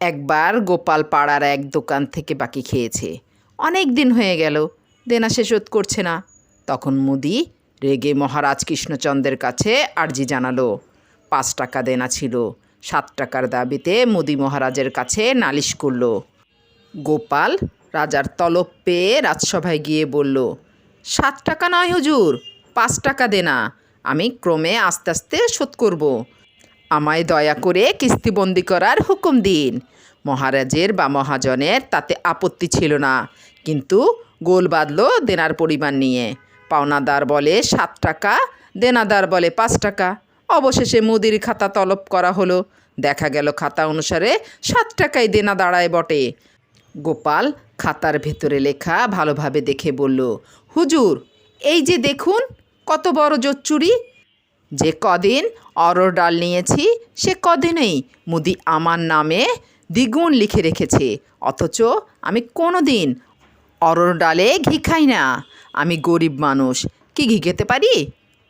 একবার গোপাল পাড়ার এক দোকান থেকে বাকি খেয়েছে। অনেক দিন হয়ে গেল, দেনা সে শোধ করছে না। তখন মুদি রেগে মহারাজ কৃষ্ণচন্দ্রের কাছে আর্জি জানালো, পাঁচ টাকা দেনা ছিল, সাত টাকার দাবিতে মুদি মহারাজের কাছে নালিশ করল। গোপাল রাজার তলব পেয়ে রাজসভায় গিয়ে বলল, সাত টাকা নয় হুজুর, পাঁচ টাকা দেনা, আমি ক্রমে আস্তে আস্তে শোধ করব। আমায় দয়া করে কিস্তিবন্দি করার হুকুম দিন। মহারাজের বা মহাজনের তাতে আপত্তি ছিল না, কিন্তু গোল বাঁধল দেনার পরিমাণ নিয়ে। পাওনাদার বলে সাত টাকা, দেনাদার বলে পাঁচ টাকা। অবশেষে মুদির খাতা তলব করা হলো। দেখা গেল খাতা অনুসারে সাত টাকায় দেনা দাঁড়ায় বটে। গোপাল খাতার ভেতরে লেখা ভালোভাবে দেখে বলল, হুজুর, এই যে দেখুন, কত বড় জোচ্চুরি। যে কদিন অরর ডাল নিয়েছি, সে কদিনেই মুদি আমার নামে দ্বিগুণ লিখে রেখেছে। অথচ আমি কোনো দিন অরর ডালে ঘি খাই না। আমি গরিব মানুষ, কি ঘি খেতে পারি?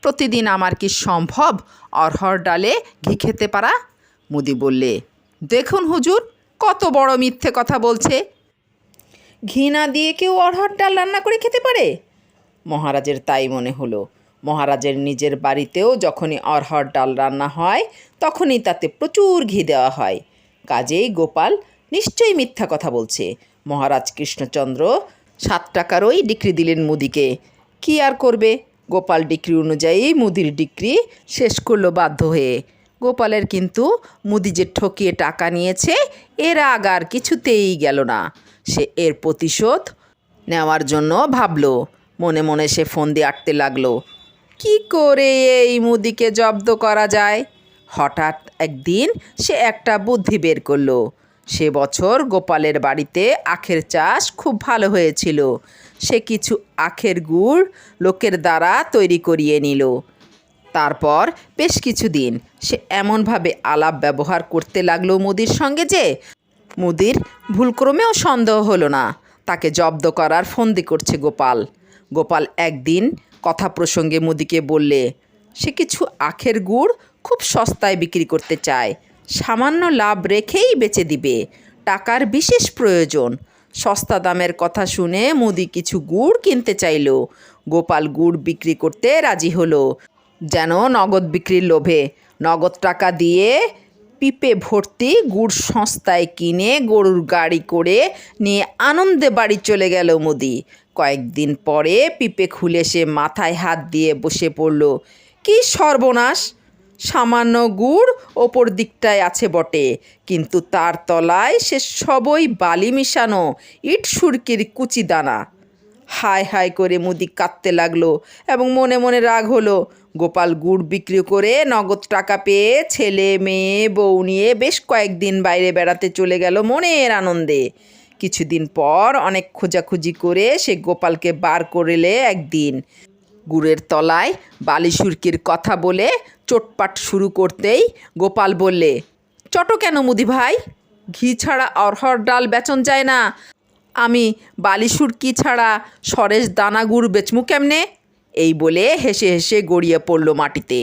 প্রতিদিন আমার কি সম্ভব অরহর ডালে ঘি খেতে পারা? মুদি বললে, দেখুন হুজুর, কত বড় মিথ্যে কথা বলছে। ঘি না দিয়ে কেউ অরহর ডাল রান্না করে খেতে পারে? মহারাজের তাই মনে হলো। মহারাজের নিজের বাড়িতেও যখনই অরহর ডাল রান্না হয়, তখনই তাতে প্রচুর ঘি দেওয়া হয়। কাজেই গোপাল নিশ্চয়ই মিথ্যা কথা বলছে। মহারাজ কৃষ্ণচন্দ্র, সাত টাকারই ডিক্রি দিলেন মুদিকে। কি আর করবে? গোপাল ডিক্রি অনুযায়ী মুদির ডিক্রি শেষ করল বাধ্য হয়ে। গোপালের কিন্তু মুদি যে ঠকিয়ে টাকা নিয়েছে, এর আগ আর কিছুতেই গেল না। সে এর প্রতিশোধ নেওয়ার জন্য ভাবলো। মনে মনে সে ফোন দিয়ে আটতে লাগল। কি করে এই মুদিকে জব্দ করা যায়? হঠাৎ একদিন সে একটা বুদ্ধি বের করল। সে বছর গোপালের বাড়িতে আখের চাষ খুব ভালো হয়েছিল। সে কিছু আখের গুড় লোকের দ্বারা তৈরি করিয়ে নিল। তারপর বেশ কিছুদিন সে এমনভাবে আলাপ ব্যবহার করতে লাগল মুদির সঙ্গে যে মুদির ভুলক্রমেও সন্দেহ হলো না। তাকে জব্দ করার ফন্দি করছে গোপাল। গোপাল একদিন কথা প্রসঙ্গে মুদিকে বললে, সে কিছু আখের গুড় খুব সস্তায় বিক্রি করতে চায়। সামান্য লাভ রেখেই বেচে দিবে। টাকার বিশেষ প্রয়োজন। সস্তা দামের কথা শুনে মুদি কিছু গুড় কিনতে চাইলো। গোপাল গুড় বিক্রি করতে রাজি হলো। যেন নগদ বিক্রির লোভে নগদ টাকা দিয়ে পিপে ভর্তি গুড় সস্তায় কিনে গরুর গাড়ি করে নিয়ে আনন্দে বাড়ি চলে গেল মুদি। কয়েকদিন পরে পিপে খুলে সে মাথায় হাত দিয়ে বসে পড়ল, কি সর্বনাশ! সামান্য গুড় ওপর দিকটায় আছে বটে, কিন্তু তার তলায় সে সবই বালি মিশানো, ইট সুরকির কুচি দানা। হায় হায় করে মুদি কাঁদতে লাগল এবং মনে মনে রাগ হলো গোপাল গুড় বিক্রি করে নগদ টাকা পেয়ে ছেলে, মেয়ে, বউ নিয়ে বেশ কয়েকদিন বাইরে বেড়াতে চলে গেল মনের আনন্দে। কিছুদিন পর অনেক খোঁজাখুঁজি করে সে গোপালকে বার করলে একদিন। গুড়ের তলায় বালি সুরকির কথা বলে চোটপাট শুরু করতেই গোপাল বললে, চটো কেন মুদি ভাই? ঘি ছাড়া অরহর ডাল বেচন যায় না। আমি বালিশুরকি ছাড়া সরেশ দানা গুড় বেচমু কেমনে? এই বলে হেসে হেসে গড়িয়ে পড়ল মাটিতে।